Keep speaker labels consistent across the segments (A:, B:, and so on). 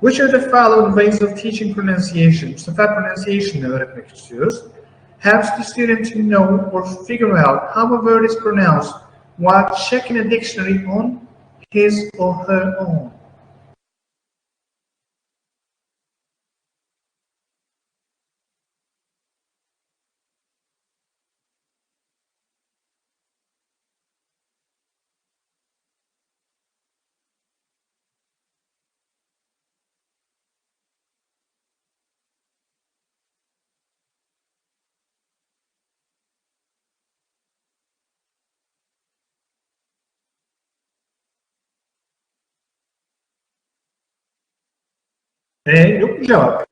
A: Which of the following ways of teaching pronunciation? Sefer pronunciation'ı öğretmek istiyoruz. Helps the student to know or figure out how a word is pronounced while checking a dictionary on his or her own. E, yok mu cevap?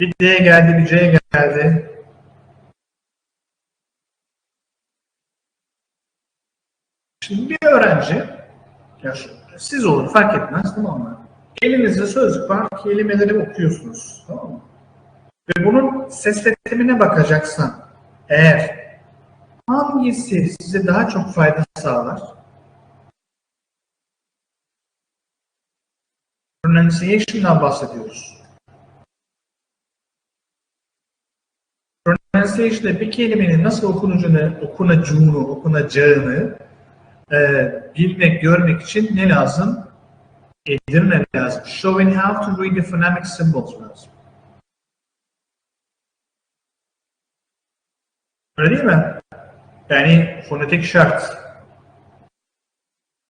A: Bir D geldi, bir C geldi. Şimdi bir öğrenci, ya şu- siz olun fark etmez tamam mı? Elinizde sözlük var, kelimeleri okuyorsunuz tamam mı? Ve bunun ses sistemine bakacaksan eğer hangisi size daha çok fayda sağlar? Pronunciation'dan bahsediyoruz. Pronunciation'da bir kelimenin nasıl okunacağını, okunacağını, okunacağını e, bilmek, görmek için ne lazım? Edirne lazım. Showing how to read the phonemic symbols lazım. Öyle değil mi? Yani fonetik şart.